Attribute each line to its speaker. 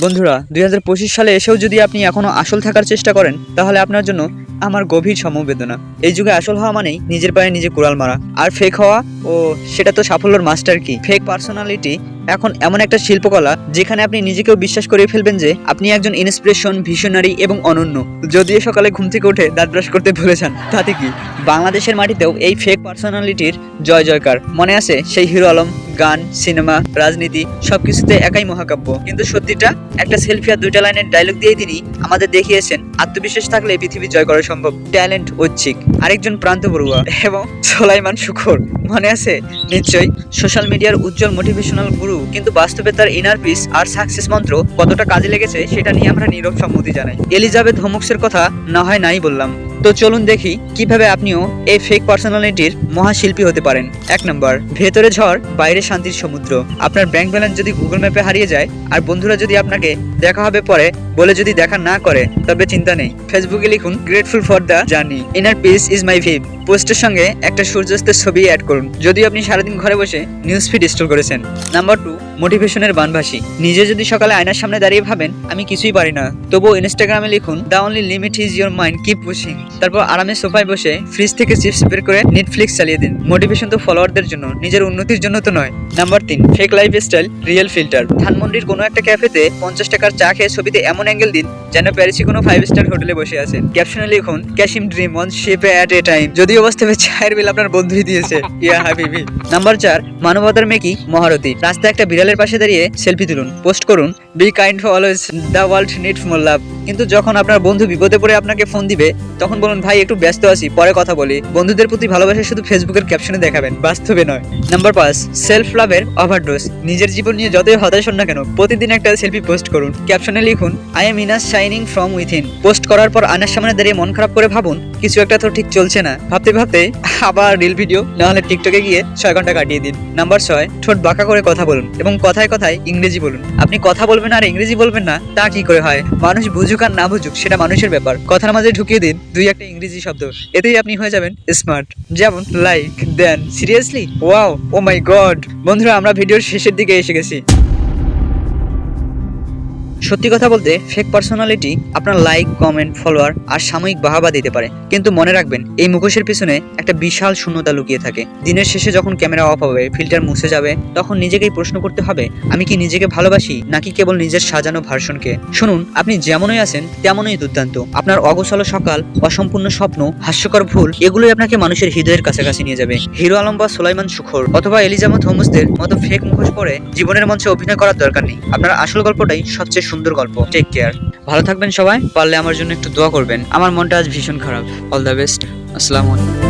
Speaker 1: বন্ধুরা, দুই হাজার পঁচিশ সালে এসেও যদি আপনি এখনও আসল থাকার চেষ্টা করেন, তাহলে আপনার জন্য আমার গভীর সমবেদনা। এই যুগে আসল হওয়া মানেই নিজের পায়ে নিজে কুড়াল মারা। আর ফেক হওয়া, ও, সেটা তো সাফল্যর মাস্টার কি? ফেক পার্সোনালিটি এখন এমন একটা শিল্পকলা যেখানে আপনি নিজেকেও বিশ্বাস করে ফেলবেন যে আপনি একজন ইন্সপিরেশন ভিশনারি এবং অনন্য। যদিও সকালে ঘুম থেকে উঠে দাঁত ব্রাশ করতে ভুলে তাতে কি? বাংলাদেশের মাটিতেও এই ফেক পার্সোনালিটির জয় জয়কার মনে আছে সেই হিরো আলম? গান, সিনেমা, রাজনীতি, সবকিছুতে একাই মহাকাব্য। কিন্তু সত্যিটা, একটা সেলফি আর দুইটা লাইনের ডায়লগ দিয়ে তিনি আমাদের দেখিয়েছেন, আত্মবিশ্বাস থাকলে পৃথিবী জয় করা সম্ভব। ট্যালেন্ট ঐচ্ছিক, আরেকজন প্রান্ত বড়ুয়া এবং সোলাইমান শুখর মনে আছে? নিশ্চয়ই, সোশ্যাল মিডিয়ার উজ্জ্বল মোটিভেশনাল গুরু কিন্তু বাস্তবে তার ইনার পিস আর সাকসেস মন্ত্র কতটা কাজে লেগেছে, সেটা নিয়ে আমরা নীরব সম্মতি জানাই। এলিজাবেথ হোমক্সের কথা, না হয় নাই বললাম। তো চলুন দেখি কীভাবে আপনিও এই ফেক পার্সোনালিটির মহাশিল্পী হতে পারেন। এক নম্বর, ভেতরে ঝড়, বাইরে শান্তির সমুদ্র। আপনার ব্যাংক ব্যালেন্স যদি গুগল ম্যাপে হারিয়ে যায়, আর বন্ধুরা যদি আপনাকে দেখা হবে পরে বলে যদি দেখা না করে, তবে চিন্তা নেই। ফেসবুকে লিখুন grateful for the journey inner peace is my vibe পোস্টের সঙ্গে একটা সূর্যাস্তের ছবি অ্যাড করুন। যদি আপনি সারাদিন ঘরে বসে নিউজ ফিড ইনস্টল করেছেন। নাম্বার টু মোটিভেশনের বানভাসি। নিজে যদি সকালে আয়নার সামনে দাঁড়িয়ে ভাবেন, আমি কিছুই পারি না। তবুও ইনস্টাগ্রামে লিখুন the only limit is your mind keep pushing তারপর আরামে সোফায় বসে ফ্রিজ থেকে চিপস বের করে নেটফ্লিক্স চালিয়ে দিন। মোটিভেশন তো ফলোয়ারদের জন্য, নিজের উন্নতির জন্য তো নয়। নাম্বার তিন fake lifestyle real filter ধানমন্ডির কোনো একটা ক্যাফেতে পঞ্চাশ টাকার চা খেয়ে ছবিতে এমন অ্যাঙ্গেল দিন। যেন প্যারিসি কোনো ফাইভ স্টার হোটেলে বসে আছেন। ক্যাপশনে লিখুন ক্যাশিম dream on shape at a time যদি অবস্থায় চায়ের বিল আপনার বন্ধুই দিয়েছে ইয়া হাবিবি। নাম্বার চার মানবতার মেকি মহারথী। রাস্তায় একটা বিড়ালের পাশে দাঁড়িয়ে সেলফি তুলুন। পোস্ট করুন be kind for always the world needs more love কিন্তু যখন আপনার বন্ধু বিপদে পড়ে আপনাকে ফোন দিবে তখন বলুন ভাই একটু ব্যস্ত আছি পরে কথা বলি। বন্ধুদের প্রতি ভালোবাসা শুধু ফেসবুকের ক্যাপশনে দেখাবেন বাস্তবে নয়। নাম্বার পাঁচ সেলফ লাভের ওভারডোজ নিজের জীবন নিয়ে যতই হতাশ হন না কেন প্রতিদিন একটা সেলফি পোস্ট করুন। ক্যাপশনে লিখুন আই এম ইনাস শাইনিং ফ্রম উইথিন পোস্ট করার পর আয়নার সামনে দাঁড়িয়ে মন খারাপ করে ভাবুন, কিছু একটা তো ঠিক চলছে না। ভাবতে ভাবতে আবার রিল ভিডিও নাহলে টিকটকে গিয়ে ছয় ঘণ্টা কাটিয়ে দিন। নাম্বার ছয়, ঠোঁট বাঁকা করে কথা বলুন এবং কথায় কথায় ইংরেজি বলুন। আপনি কথা বলবেন আর ইংরেজি বলবেন না, তা কি করে হয়? মানুষ বুঝুক আর না বুঝুক, সেটা মানুষের ব্যাপার। কথার মাঝে ঢুকিয়ে দিন দুই একটা ইংরেজি শব্দ। এতেই আপনি হয়ে যাবেন স্মার্ট যেমন like then seriously wow oh my god বন্ধুরা, আমরা ভিডিওর শেষের দিকে এসে গেছি। সত্যি কথা বলতে ফেক পার্সোনালিটি আপনার লাইক কমেন্ট ফলোয়ার আর সাময়িক বাহাবা দিতে পারে। কিন্তু মনে রাখবেন, এই মুখোশের পিছনে একটা বিশাল শূন্যতা লুকিয়ে থাকে। দিনের শেষে যখন ক্যামেরা অফ হবে ফিল্টার মুছে যাবে, তখন নিজেকেই প্রশ্ন করতে হবে, আমি কি নিজেকে ভালোবাসি, নাকি কেবল নিজের সাজানো ভার্সনকে? শুনুন, আপনি যেমনই আছেন, তেমনই দুর্দান্ত। আপনার অগোছালো সকাল, অসম্পূর্ণ স্বপ্ন, হাস্যকর ভুল, এগুলোই আপনাকে মানুষের হৃদয়ের কাছাকাছি নিয়ে যাবে। হিরো আলম বা সোলাইমান সুখর অথবা এলিজাবেথ হোমসদের মতো ফেক মুখোশ পরে জীবনের মঞ্চে অভিনয় করার দরকার নেই। আপনার আসল গল্পটাই সবচেয়ে সুন্দর গল্প। টেক কেয়ার ভালো থাকবেন সবাই, পারলে আমার জন্য একটু দোয়া করবেন। আমার মনটা আজ ভীষণ খারাপ। অল দ্য বেস্ট আসসালামু আলাইকুম।